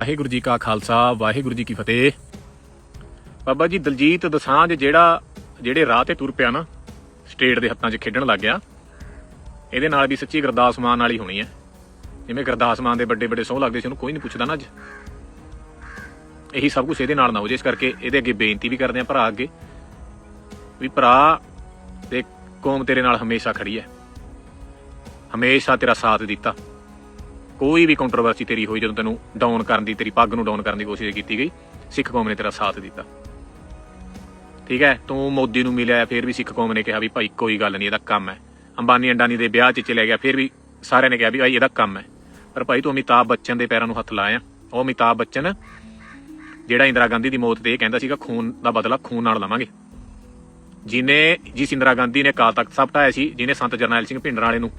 ਵਾਹਿਗੁਰੂ ਜੀ ਕਾ ਖਾਲਸਾ, ਵਾਹਿਗੁਰੂ ਜੀ ਕੀ ਫਤਿਹ। ਬਾਬਾ ਜੀ, ਦਲਜੀਤ ਦਸਾਂਝ ਜਿਹੜਾ, ਜਿਹੜੇ ਰਾਹ ਤੇ ਤੁਰ ਪਿਆ ਨਾ, ਸਟੇਟ ਦੇ ਹੱਥਾਂ 'ਚ ਖੇਡਣ ਲੱਗ ਗਿਆ, ਇਹਦੇ ਨਾਲ ਵੀ ਸੱਚੀ ਗੁਰਦਾਸ ਮਾਨ ਵਾਲੀ ਹੋਣੀ ਹੈ। ਜਿਵੇਂ ਗੁਰਦਾਸ ਮਾਨ ਦੇ ਵੱਡੇ ਵੱਡੇ ਸੋਹ ਲੱਗਦੇ ਸੀ, ਉਹਨੂੰ ਕੋਈ ਨਹੀਂ ਪੁੱਛਦਾ ਨਾ ਅੱਜ। ਇਹੀ ਸਭ ਕੁਝ ਇਹਦੇ ਨਾਲ ਨਾ ਹੋ ਜੇ ਇਸ ਕਰਕੇ ਇਹਦੇ ਅੱਗੇ ਬੇਨਤੀ ਵੀ ਕਰਦੇ ਆ ਭਰਾ ਅੱਗੇ, ਵੀ ਭਰਾ ਤੇ ਕੌਮ ਤੇਰੇ ਨਾਲ ਹਮੇਸ਼ਾ ਖੜੀ ਹੈ। ਹਮੇਸ਼ਾ ਤੇਰਾ ਸਾਥ ਦਿੱਤਾ। ਕੋਈ ਵੀ ਕੰਟਰੋਵਰਸੀ ਤੇਰੀ ਹੋਈ ਜਦੋਂ ਤੈਨੂੰ ਡਾਊਨ ਕਰਨ ਦੀ, ਤੇਰੀ ਪੱਗ ਨੂੰ ਡਾਊਨ ਕਰਨ ਦੀ ਕੋਸ਼ਿਸ਼ ਕੀਤੀ ਗਈ, ਸਿੱਖ ਕੌਮ ਨੇ ਤੇਰਾ ਸਾਥ ਦਿੱਤਾ। ਠੀਕ ਹੈ? ਤੂੰ ਮੋਦੀ ਨੂੰ ਮਿਲਿਆ, ਫਿਰ ਵੀ ਸਿੱਖ ਕੌਮ ਨੇ ਕਿਹਾ ਵੀ ਭਾਈ ਕੋਈ ਗੱਲ ਨਹੀਂ, ਇਹਦਾ ਕੰਮ ਹੈ। ਅੰਬਾਨੀ ਅੰਡਾਨੀ ਦੇ ਵਿਆਹ 'ਚ ਚਲੇ ਗਿਆ, ਫਿਰ ਵੀ ਸਾਰਿਆਂ ਨੇ ਕਿਹਾ ਵੀ ਭਾਈ ਇਹਦਾ ਕੰਮ ਹੈ। ਪਰ ਭਾਈ ਤੂੰ ਅਮਿਤਾਭ ਬੱਚਨ ਦੇ ਪੈਰਾਂ ਨੂੰ ਹੱਥ ਲਾਇਆ। ਉਹ ਅਮਿਤਾਭ ਬੱਚਨ, ਜਿਹੜਾ ਇੰਦਰਾ ਗਾਂਧੀ ਦੀ ਮੌਤ ਤੇ ਇਹ ਕਹਿੰਦਾ ਸੀਗਾ, ਖੂਨ ਦਾ ਬਦਲਾ ਖੂਨ ਨਾਲ ਲਵਾਂਗੇ। ਜਿਨੇ, ਜਿਸ ਇੰਦਰਾ ਗਾਂਧੀ ਨੇ ਅਕਾਲ ਤਖਤ ਸਾਹਿਬ ਢਾਇਆ ਸੀ, ਜਿਨੇ ਸੰਤ ਜਰਨੈਲ ਸਿੰਘ ਭਿੰਡਰਾਂ ਵਾਲੇ ਨੂੰ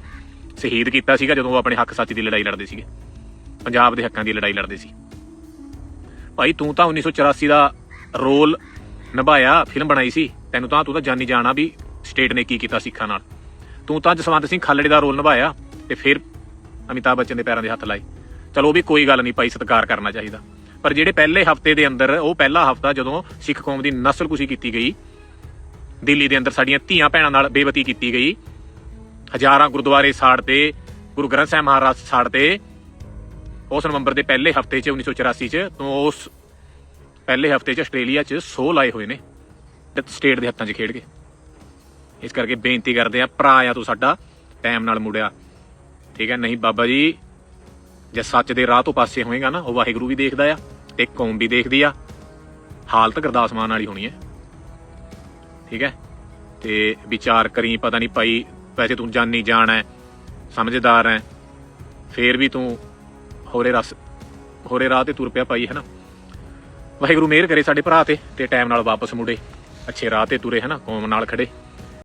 ਸ਼ਹੀਦ ਕੀਤਾ ਸੀਗਾ ਜਦੋਂ ਉਹ ਆਪਣੇ ਹੱਕ ਸੱਚ ਦੀ ਲੜਾਈ ਲੜਦੇ ਸੀਗੇ। ਪੰਜਾਬ ਦੇ ਹੱਕਾਂ ਦੀ ਲੜਾਈ ਲੜਦੇ ਸੀ। ਭਾਈ ਤੂੰ ਤਾਂ 1984 ਦਾ ਰੋਲ ਨਿਭਾਇਆ ਫਿਲਮ ਬਣਾਈ ਸੀ। ਤੈਨੂੰ ਤਾਂ ਤੂੰ ਤਾਂ ਜਾਣੀ ਜਾਣਾ ਵੀ ਸਟੇਟ ਨੇ ਕੀ ਕੀਤਾ ਸਿੱਖਾਂ ਨਾਲ। ਤੂੰ ਤਾਂ ਜਸਵੰਤ ਸਿੰਘ ਖਾਲੜੇ ਦਾ ਰੋਲ ਨਿਭਾਇਆ ਤੇ ਫਿਰ ਅਮਿਤਾਭ ਬੱਚਨ ਦੇ ਪੈਰਾਂ ਦੇ ਹੱਥ ਲਾਏ। ਚਲੋ ਉਹ ਵੀ ਕੋਈ ਗੱਲ ਨਹੀਂ, ਭਾਈ ਸਤਿਕਾਰ ਕਰਨਾ ਚਾਹੀਦਾ। ਪਰ ਜਿਹੜੇ ਪਹਿਲੇ ਹਫ਼ਤੇ ਦੇ ਅੰਦਰ, ਉਹ ਪਹਿਲਾ ਹਫਤਾ ਜਦੋਂ ਸਿੱਖ ਕੌਮ ਦੀ ਨਸਲਕੁਸ਼ੀ ਕੀਤੀ ਗਈ, ਦਿੱਲੀ ਦੇ ਅੰਦਰ ਸਾਡੀਆਂ ਧੀਆਂ ਭੈਣਾਂ ਨਾਲ ਬੇਵਤੀ ਕੀਤੀ ਗਈ ਹਜ਼ਾਰਾਂ ਗੁਰਦੁਆਰੇ ਸਾੜ ਤੇ, ਗੁਰੂ ਗ੍ਰੰਥ ਸਾਹਿਬ ਮਹਾਰਾਜ ਸਾੜ ਤੇ। ਉਸ ਨਵੰਬਰ ਦੇ ਪਹਿਲੇ ਹਫ਼ਤੇ 'ਚ 1984 'ਚ, ਤੋਂ ਉਸ ਪਹਿਲੇ ਹਫ਼ਤੇ 'ਚ ਆਸਟ੍ਰੇਲੀਆ 'ਚ ਸੋ ਲਾਏ ਹੋਏ ਨੇ, ਤੇ ਸਟੇਟ ਦੇ ਹੱਥਾਂ 'ਚ ਖੇਡ ਕੇ। ਇਸ ਕਰਕੇ ਬੇਨਤੀ ਕਰਦੇ ਆ, ਭਰਾ ਆ ਤੂੰ ਸਾਡਾ, ਟਾਈਮ ਨਾਲ ਮੁੜਿਆ। ਠੀਕ ਹੈ, ਨਹੀਂ ਬਾਬਾ ਜੀ, ਜੇ ਸੱਚ ਦੇ ਰਾਹ ਤੋਂ ਪਾਸੇ ਹੋਏਗਾ ਨਾ, ਉਹ ਵਾਹਿਗੁਰੂ ਵੀ ਦੇਖਦਾ ਆ, ਤੇ ਕੌਮ ਵੀ ਦੇਖਦੀ ਆ। ਹਾਲਤ ਗੁਰਦਾਸ ਮਾਨ ਵਾਲੀ ਹੋਣੀ ਹੈ। ਠੀਕ ਹੈ, ਤੇ ਵਿਚਾਰ ਕਰੀ, ਪਤਾ ਨਹੀਂ ਭਾਈ ਵੈਸੇ ਤੂੰ ਜਾਨੀ ਜਾਣ ਹੈ ਸਮਝਦਾਰ ਹੈ ਫੇਰ ਵੀ ਤੂੰ ਹੋਰੇ ਰਸ, ਹੋਰੇ ਰਾਹ ਤੇ ਤੁਰ ਪਿਆ ਭਾਈ ਹੈ ਨਾ ਵਾਹਿਗੁਰੂ ਮਿਹਰ ਕਰੇ ਸਾਡੇ ਭਰਾ ਤੇ ਤੇ ਟਾਈਮ ਨਾਲ ਵਾਪਸ ਮੁੜੇ, ਅੱਛੇ ਰਾਹ ਤੇ ਤੁਰੇ ਹੈ ਨਾ ਕੌਮ ਨਾਲ ਖੜੇ।